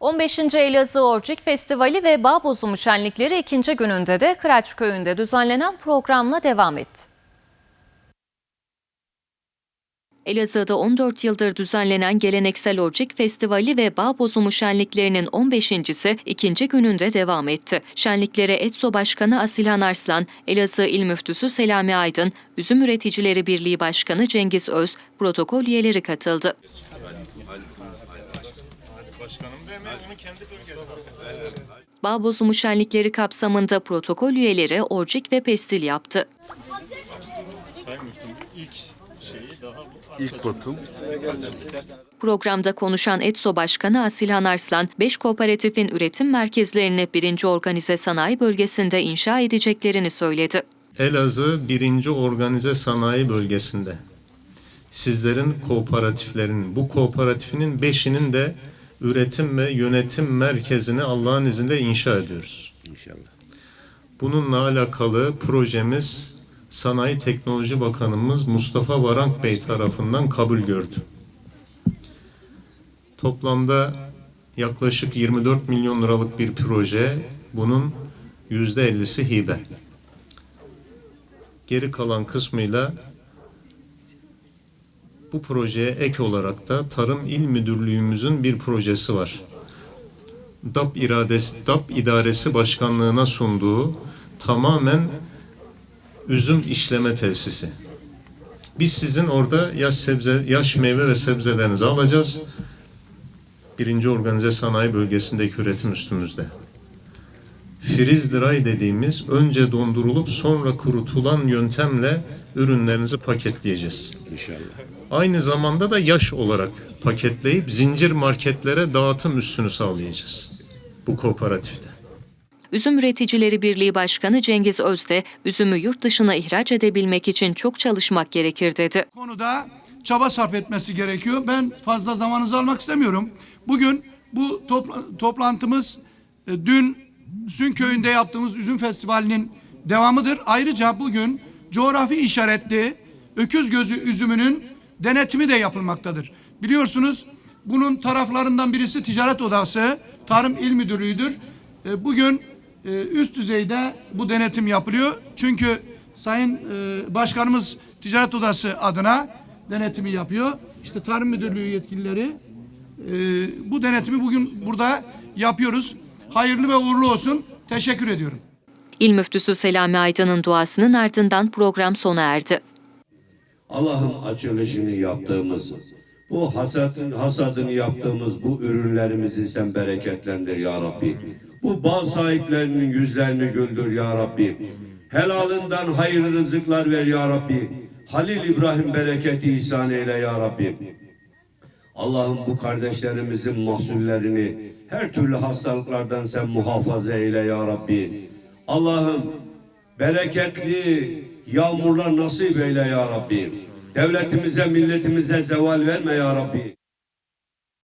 15. Elazığ Orcik Festivali ve Bağ Bozumu şenlikleri ikinci gününde de Kıraç Köyü'nde düzenlenen programla devam etti. Elazığ'da 14 yıldır düzenlenen geleneksel Orcik Festivali ve Bağ Bozumu şenliklerinin 15.si ikinci gününde devam etti. Şenliklere ETSO Başkanı Asilhan Arslan, Elazığ İl Müftüsü Selami Aydın, Üzüm Üreticileri Birliği Başkanı Cengiz Öz, protokol üyeleri katıldı. Başkanım demez onun kendi bölgesi. Bağ bozumu şenlikleri kapsamında protokol üyeleri orcik ve pestil yaptı. Sayın Müftüm ilk şeyi daha bu. İlk batım. Programda konuşan ETSO Başkanı Asilhan Arslan, 5 kooperatifin üretim merkezlerini 1. Organize Sanayi Bölgesi'nde inşa edeceklerini söyledi. Elazığ 1. Organize Sanayi Bölgesi'nde. Sizlerin kooperatiflerinin, bu kooperatifinin beşinin de üretim ve yönetim merkezini Allah'ın izniyle inşa ediyoruz. İnşallah. Bununla alakalı projemiz Sanayi Teknoloji Bakanımız Mustafa Varank Bey tarafından kabul gördü. Toplamda yaklaşık 24 milyon liralık bir proje, bunun %50'si hibe. Geri kalan kısmıyla bu projeye ek olarak da Tarım İl Müdürlüğümüzün bir projesi var. DAP, iradesi, DAP İdaresi Başkanlığı'na sunduğu tamamen üzüm işleme tesisi. Biz sizin orada yaş sebze, yaş meyve ve sebzelerinizi alacağız. Birinci organize sanayi bölgesindeki üretim üstümüzde. Freeze dry dediğimiz önce dondurulup sonra kurutulan yöntemle ürünlerinizi paketleyeceğiz. İnşallah. Aynı zamanda da yaş olarak paketleyip zincir marketlere dağıtım üstünü sağlayacağız. Bu kooperatifte. Üzüm Üreticileri Birliği Başkanı Cengiz Öz de üzümü yurt dışına ihraç edebilmek için çok çalışmak gerekir dedi. konuda çaba sarf etmesi gerekiyor. Ben fazla zamanınızı almak istemiyorum. Bugün bu topla- toplantımız e, dün Sün köyünde yaptığımız üzüm festivalinin devamıdır. Ayrıca bugün coğrafi işaretli öküz gözü üzümünün denetimi de yapılmaktadır. Biliyorsunuz bunun taraflarından birisi ticaret odası, tarım il müdürlüğüdür. E, Bugün e, üst düzeyde bu denetim yapılıyor. Çünkü Sayın e, Başkanımız Ticaret Odası adına denetimi yapıyor. İşte Tarım Müdürlüğü yetkilileri e, bu denetimi bugün burada yapıyoruz. Hayırlı ve uğurlu olsun. Teşekkür ediyorum. İl Müftüsü Selami Aydın'ın duasının ardından program sona erdi. Allah'ım açılışını yaptığımız, bu hasadın, hasadını yaptığımız bu ürünlerimizi sen bereketlendir ya Rabbi. Bu bağ sahiplerinin yüzlerini güldür ya Rabbi. Helalından hayırlı rızıklar ver ya Rabbi. Halil İbrahim bereketi ihsan eyle ya Rabbi. Allah'ım bu kardeşlerimizin mahsullerini her türlü hastalıklardan sen muhafaza eyle ya Rabbi. Allah'ım bereketli yağmurlar nasip eyle ya Rabbi. Devletimize, milletimize zeval verme ya Rabbi.